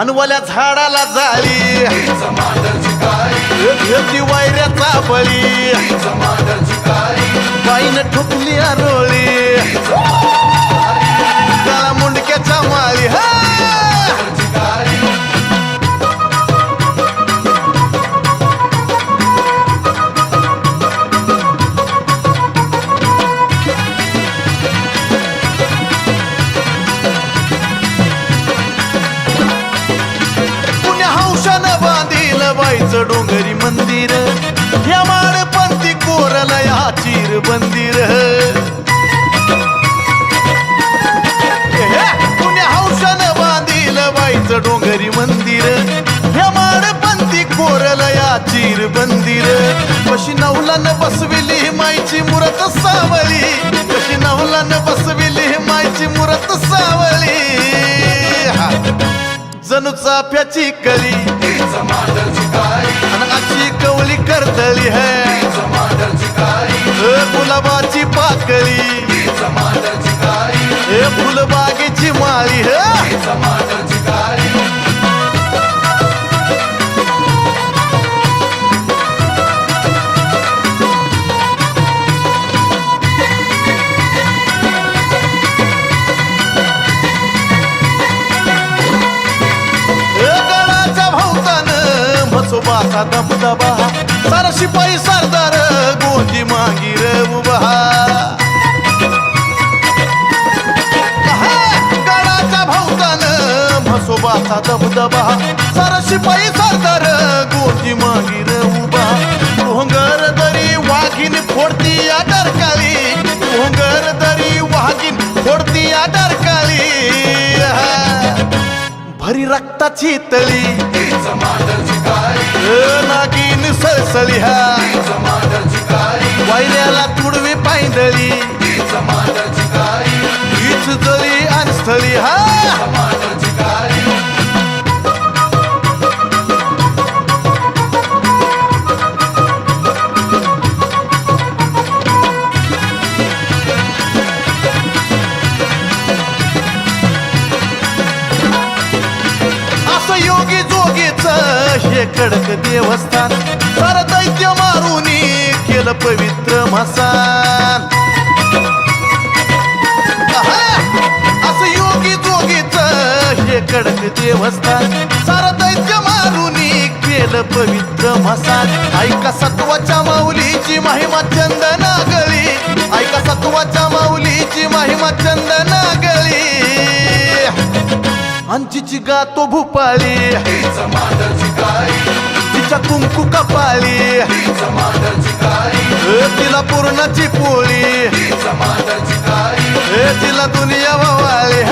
अनवल्या झाडाला जाळी घेतली बळी. बाईनं ठोकली आरोळी बांधील डोंगरी मंदिर. या माळपंथी कोरल या चिर मंदिर पुण्या हौशानं बांधील बाईचं डोंगरी मंदिर. या माळपंथी कोरल या चिर मंदिर कशी नवलानं बसविली माईची मूरत सावली. कशी नवलानं बसविली माईची मूरत सावली. जणू चाफ्याची कली भोवतानं म्हसोबाचा दबदबा. सारा शिपाई सरदार गोंजी मागीर उभा. गडाच्या भोवतानं म्हसोबाचा दबदबा. सारा शिपाई सरदार गोंजी मागीर उभा. डोंगर दरी वाघीन फोडती या डरकाळी. डोंगर दरी वाघीन फोडती या डरकाळी भरी रक्ताची तळी. ए, नागिन सळसळी हा. वायऱ्याला तुडवी पायदळी. हीच जळी आणि स्थळी हा. हे कडक देवस्थान. सार दैत्य मारून केलं पवित्र मसान. असं योगी जोगीच हे कडक देवस्थान. सार दैत्य मारून केलं पवित्र मसान. ऐका सत्वाच्या माऊलीची महिमा चंदना गळी ऐका सत्वाच्या माऊलीची महिमा चंदना गळी अंजीची गातो भूपाळी तिच्या कुंकू कपाळी तिला पूर्णाची पोळी. तिला दुनिया वावाळी